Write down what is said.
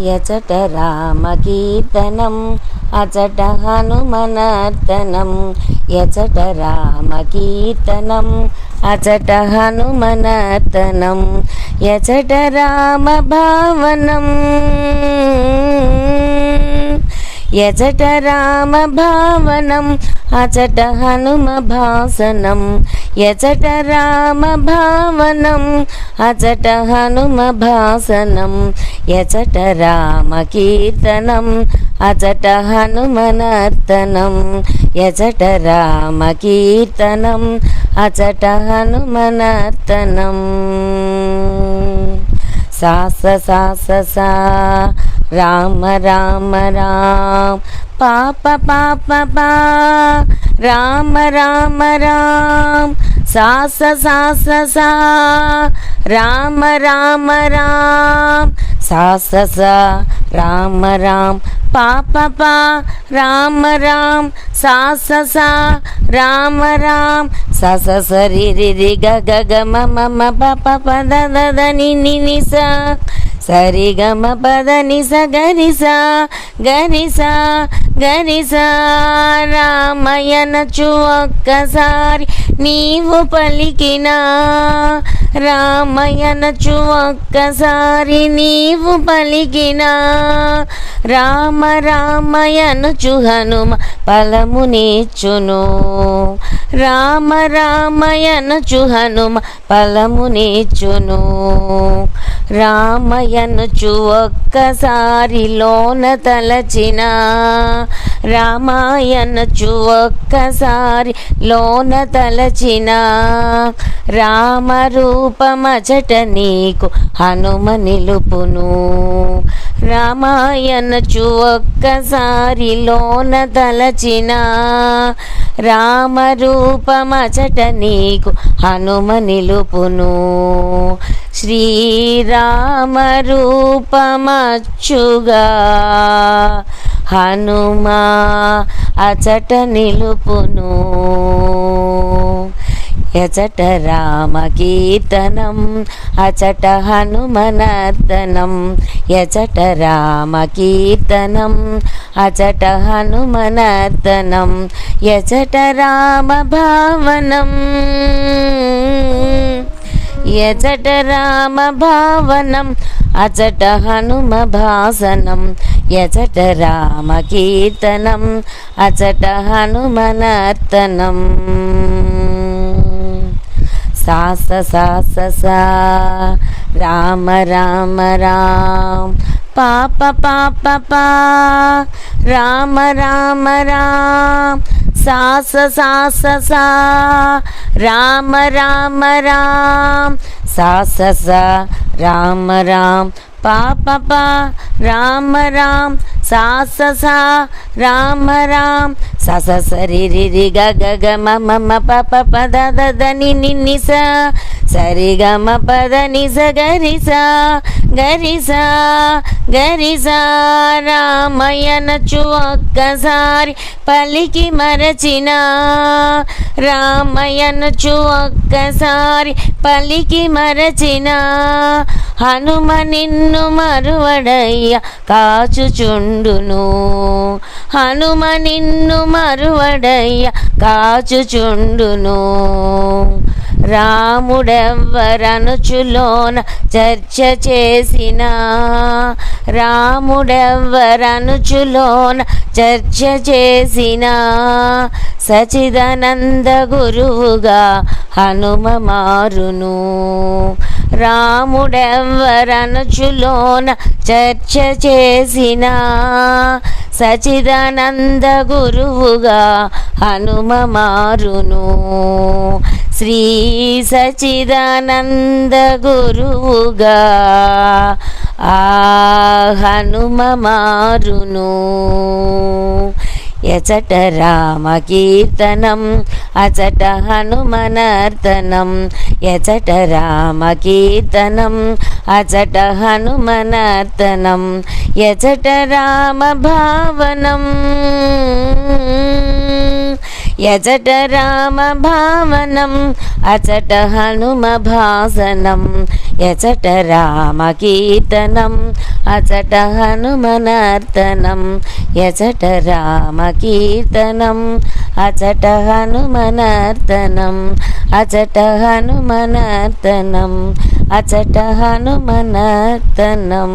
యచట రామకీర్తనం అచట హనుమనర్తనం. యచట రామకీర్తనం అచట హనుమనర్తనం. యచట రామ భావనం యచట రామ భావనం అచట హనుమ భాసనం. యచట రామ భావనం అచట హనుమ భాసనం. యచట రామ కీర్తనం అచట హనుమనర్తనం యచట రామ కీర్తనం అచట హనుమనర్తనం సాస సాస సా రామ రామ రామ. పాప పాప పా. రామ రామ రామ. సాస సాస సా. రామ రామ రామ. సాస సా. రామ రామ. పాప పా రామ రామ సా సా రామ రామ. సస సరి రి రి గ గ గ మ మ మ ప ప ప ద ద ద ని ని ని స. సరి గ మ ప ద ని స గరి స. గరి స గరి స. రామయనచు ఒక్కసారి. నీవు పలికిన రామయనచు ఒక్కసారి నీవు పలికిన రామ రామయనుచు హనుమ ఫలమునిచ్చును రామ రామయనుచు హనుమ ఫలమునిచ్చును రామయనుచు ఒక్కసారి లోన తలచిన రామాయణచు ఒక్కసారి లోన తలచిన రామ రూపమచట నీకు హనుమ నిలుపును. రామాయణచు ఒక్కసారి లోన తలచిన రామరూపమచట నీకు హనుమ నిలుపును శ్రీరామ హనుమా అచట నిలుపును. యచట రామ కీర్తనం అచట హనుమనర్తనం యచట రామ కీర్తనం అచట హనుమనర్తనం యచట రామ భావనం యచట రామ భావనం అచట హనుమ భాసనం యచట రామ కీర్తనం అచట హనుమనర్తనం సాస సాస సా రామ రామ రామ పాప పాప పా రామ రామ రామ సాస సాస సా రామ రామ రామ సాస సా రామ రామ పాప పా రామ రామ సాస సా రామ రామ సస సరి రి రి గ గ గ మ మ మ ప ప ప ద ద ద ని ని ని స సరి గ మ ప ద ని స గరి స గరి స గరి స రామయ్యనచు ఒక్కసారి పలికి మరచిన రామయ్యనచు ఒక్కసారి పలికి మరచిన హనుమ నిన్ను మరువడయ్య కాచుచుండును హనుమ నిన్ను మరువడయ్య కాచుచుండును. రాముడెవ్వరనుచులోన చర్చ చేసిన. రాముడెవ్వరనుచులోన చర్చ చేసిన. సచిదానంద గురువుగా హనుమ మారును. రాముడెవ్వరనుచులోన చర్చ చేసిన. సచిదానంద గురువుగా హనుమ మారును శ్రీ సచిదానంద గురువుగా ఆ హనుమ మారును ఎచట రామ కీర్తనం అచట హనుమనర్తనం ఎచట రామ కీర్తనం అచట హనుమనర్తనం ఎచట రామ భావనం యజట రామ భావనం అచట హనుమ భాసనం. యచట రామ కీర్తనం అచట హనుమనర్తనం యచట రామ కీర్తనం అచట హనుమనర్తనం అచట హనుమనర్తనం అచట హనుమనర్తనం